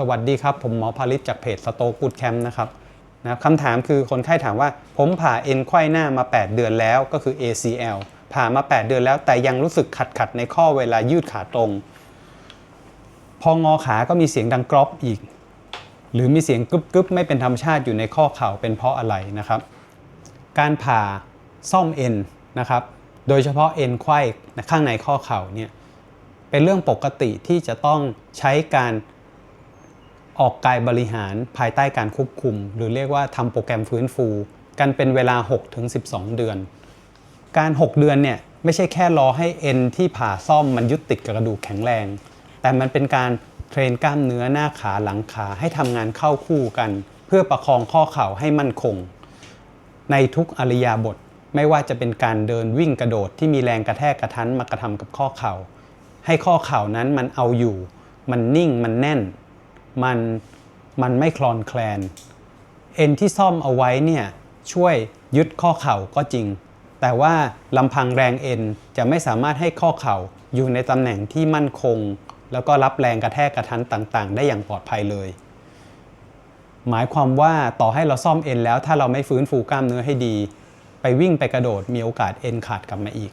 สวัสดีครับ ผมหมอพาริศจากเพจสโตกูดแคมป์นะครับนะคำถามคือคนไข้ถามว่า ผมผ่าเอ็นไขว้หน้ามา 8 เดือนแล้วก็คือ ACL ผ่ามา 8 เดือนแล้วแต่ยังรู้สึกขัดขัดในข้อเวลายืดขาตรง พองอขาก็มีเสียงดังกรอบอีก หรือมีเสียงกึบกึบไม่เป็นธรรมชาติอยู่ในข้อเข่าเป็นเพราะอะไรนะครับ การผ่าซ่อมเอ็นนะครับ โดยเฉพาะเอ็นไขว้ข้างในข้อเข่าเนี่ยเป็นเรื่องปกติที่จะต้องใช้การ ออกกายบริหารภายใต้การควบคุม หรือเรียกว่าทำโปรแกรมฟื้นฟู กันเป็นเวลา 6-12 เดือน การ 6 เดือนเนี่ยไม่ใช่แค่รอให้เอ็นที่ผ่าซ่อมมันยึดติดกับกระดูกแข็งแรง แต่มันเป็นการเทรนกล้ามเนื้อหน้าขาหลังขาให้ทำงานเข้าคู่กัน เพื่อประคองข้อเข่าให้มั่นคง ในทุกอริยาบทไม่ว่าจะเป็นการเดินวิ่งกระโดดที่มีแรงกระแทกกระทันมากระทำกับข้อเข่า ให้ข้อเข่านั้นมันเอาอยู่ มันนิ่งมันแน่น มันมันไม่คลอนแคลน เอ็นที่ซ่อมเอาไว้เนี่ยช่วยยึดข้อเข่าก็จริง แต่ว่าลำพังแรงเอ็นจะไม่สามารถให้ข้อเข่าอยู่ในตำแหน่งที่มั่นคง แล้วก็รับแรงกระแทกกระทันต่างๆ ได้อย่างปลอดภัยเลย หมายความว่าต่อให้เราซ่อมเอ็นแล้วถ้าเราไม่ฟื้นฟูกล้ามเนื้อให้ดี ไปวิ่งไปกระโดดมีโอกาสเอ็นขาดกลับมาอีก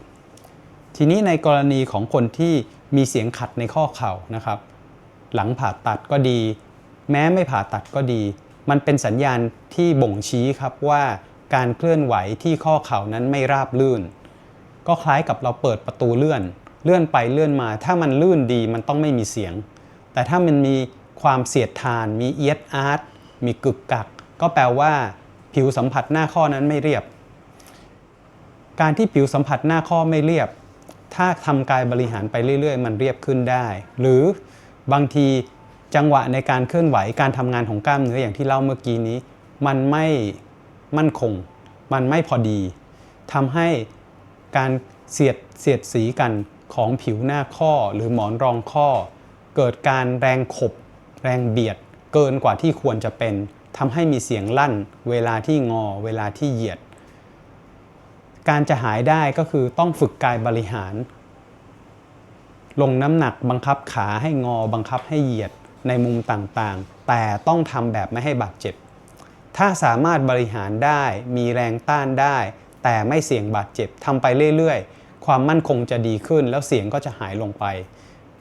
ทีนี้ในกรณีของคนที่มีเสียงขัดในข้อเข่านะครับ หลังผ่าตัดก็ดี แม้ไม่ผ่าตัดก็ดี มันเป็นสัญญาณที่บ่งชี้ครับว่าการเคลื่อนไหวที่ข้อเข่านั้นไม่ราบลื่น ก็คล้ายกับเราเปิดประตูเลื่อน เลื่อนไปเลื่อนมา ถ้ามันลื่นดีมันต้องไม่มีเสียง แต่ถ้ามันมีความเสียดทาน มีเอียดอาร์ตมีกึกกัก ก็แปลว่า ผิวสัมผัสหน้าข้อนั้นไม่เรียบ การที่ผิวสัมผัสหน้าข้อไม่เรียบ ถ้าทำกายบริหารไปเรื่อย ๆ มันเรียบขึ้นได้ หรือ บางทีจังหวะในการเคลื่อนไหวการทำงานของกล้ามเนื้ออย่างที่เล่าเมื่อกี้นี้ มันไม่มั่นคง มันไม่พอดีทำให้การเสียดเสียดสีกันของผิวหน้าข้อหรือหมอนรองข้อ เกิดการแรงขบ แรงเบียด เกินกว่าที่ควรจะเป็นทำให้มีเสียงลั่น เวลาที่งอ เวลาที่เหยียด การจะหายได้ก็คือต้องฝึกกายบริหาร ลงน้ำหนักบังคับขาให้งอบังคับให้เหยียดในมุมต่างๆ แต่ต้องทำแบบไม่ให้บาดเจ็บ ถ้าสามารถบริหารได้มีแรงต้านได้ แต่ไม่เสี่ยงบาดเจ็บทำไปเรื่อยๆ ความมั่นคงจะดีขึ้น แล้วเสียงก็จะหายลงไป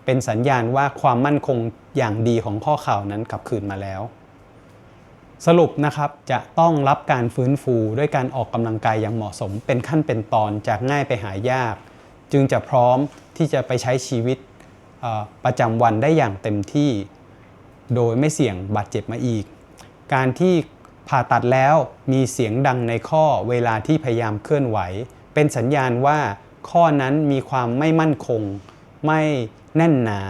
เป็นสัญญาณว่าความมั่นคงอย่างดีของข้อเข่านั้นกลับคืนมาแล้ว สรุปนะครับจะต้องรับการฟื้นฟูด้วยการออกกำลังกายอย่างเหมาะสม เป็นขั้นเป็นตอนจากง่ายไปหายาก จึงจะพร้อมที่จะไปใช้ชีวิตประจำวันได้อย่างเต็มที่ โดยไม่เสี่ยงบาดเจ็บมาอีก การที่ผ่าตัดแล้วมีเสียงดังในข้อเวลาที่พยายามเคลื่อนไหว เป็นสัญญาณว่าข้อนั้นมีความไม่มั่นคง ไม่แน่นหนา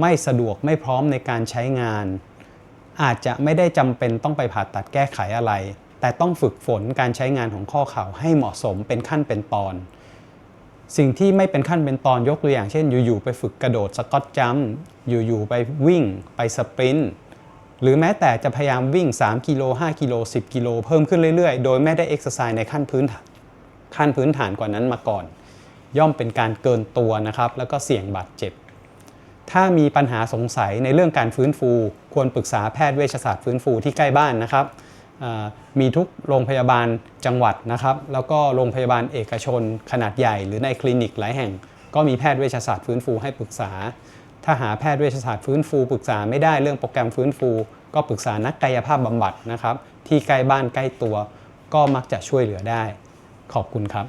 ไม่สะดวกไม่พร้อมในการใช้งาน อาจจะไม่ได้จำเป็นต้องไปผ่าตัดแก้ไขอะไร แต่ต้องฝึกฝนการใช้งานของข้อเข่าให้เหมาะสมเป็นขั้นเป็นตอน สิ่งที่ไม่เป็นขั้นเป็นตอนยกตัวอย่างเช่น อยู่ๆไปฝึกกระโดดสกอตจัมป์อยู่ๆไปวิ่งไปสปรินต์หรือแม้แต่จะพยายามวิ่ง 3 กิโล 5 กิโล 10 กิโลเพิ่มขึ้นเรื่อยๆ โดยไม่ได้เอ็กซ์ไซส์ในขั้นพื้นฐานขั้นพื้นฐานกว่านั้นมาก่อน ย่อมเป็นการเกินตัวนะครับ แล้วก็เสี่ยงบาดเจ็บ ถ้ามีปัญหาสงสัยในเรื่องการฟื้นฟู ควรปรึกษาแพทย์เวชศาสตร์ฟื้นฟูที่ใกล้บ้านนะครับ มีทุกโรงพยาบาลจังหวัดนะครับ แล้วก็โรงพยาบาลเอกชนขนาดใหญ่ หรือในคลินิกหลายแห่ง ก็มีแพทย์เวชศาสตร์ฟื้นฟูให้ปรึกษา ถ้าหาแพทย์เวชศาสตร์ฟื้นฟูปรึกษาไม่ได้เรื่องโปรแกรมฟื้นฟู ก็ปรึกษานักกายภาพบำบัดนะครับ ที่ใกล้บ้านใกล้ตัว ก็มักจะช่วยเหลือได้ ขอบคุณครับ